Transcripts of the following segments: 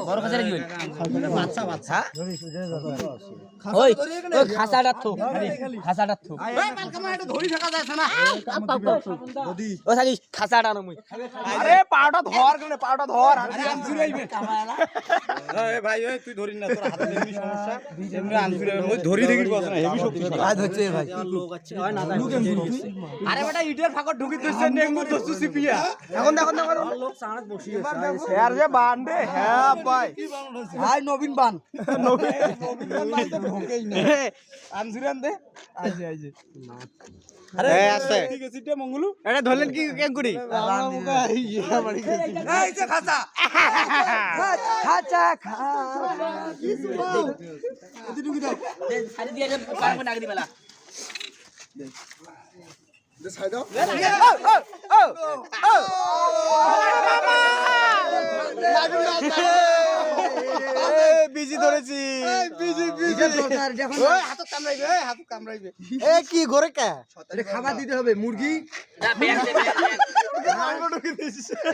বড় খাসারে কি হইল? ওই ওই খাসাটা থো খাসাটা থো ও সাকি খাসাটা না মুই আরে পাউডার ধর কেন পাউডার ধর এই ভাই ওই তুই ধরিস না তোর হাতে এমনি সমস্যা এমনি আনসুরে মই ধরি দেখি কথা না হেভি শক্তি আজ হচ্ছে ভাই আরে বেটা ইটের ফাঁকর ঢুকি দিচ্ছে নেঙ্গু দস্তু সিপিয়া এখন দেখো দেখো আর যে বান রে হ্যাঁ ভাই ভাই নবীন বান আনসুরে দে আইছে আইছে আরে আছে ঠিক আছে এটা মঙ্গলু এটা ধরলেন কি কেঙ্কুরি এই যে খাসা খাচা খা সারি দিয়ে পারব না আগদি বেলা বিজি ধরেছি। বিজি বিজি ওই হাতত কামড়াইবে এই হাতত কামড়াইবে এ কি ঘরে কে? খাবার দিতে হবে মুরগি। না ব্যাগ দে ব্যাগ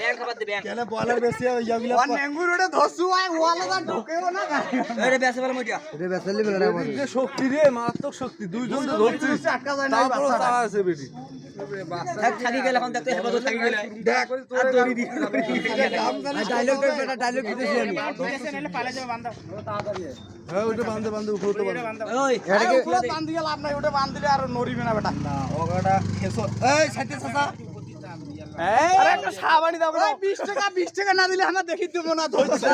ব্যাগ খাবার দে ব্যাগ কেন বলার বেশি ইয়াগুলা ওয়ান নেঙ্গুর ওটা ধসু আই ওয়ালা দা ঢোকেও না আরে ব্যাস বেলা মইটা এটা বেসালি বেলা আমাদের শক্তি রে মারাত্মক শক্তি। দুইজন ধরছিস। আটকা যায় না বাচ্চা আছে বেটি। থাকি গেলে এখন দেখতে হেবা থাকি গেলে। দেখ আর দড়ি দি ডায়লগ বেটা ডায়লগ দিতেছি আমি। হ্যাঁ ওটা ওই লাভ নাই ওটা আর নড়িবে না বেটা। ওটা খেসো এই সাইতে চাচা। আরে একটা সাবানি দাও 20 টাকা 20 টাকা না দিলে আমরা দেখি দেব না ধরছে।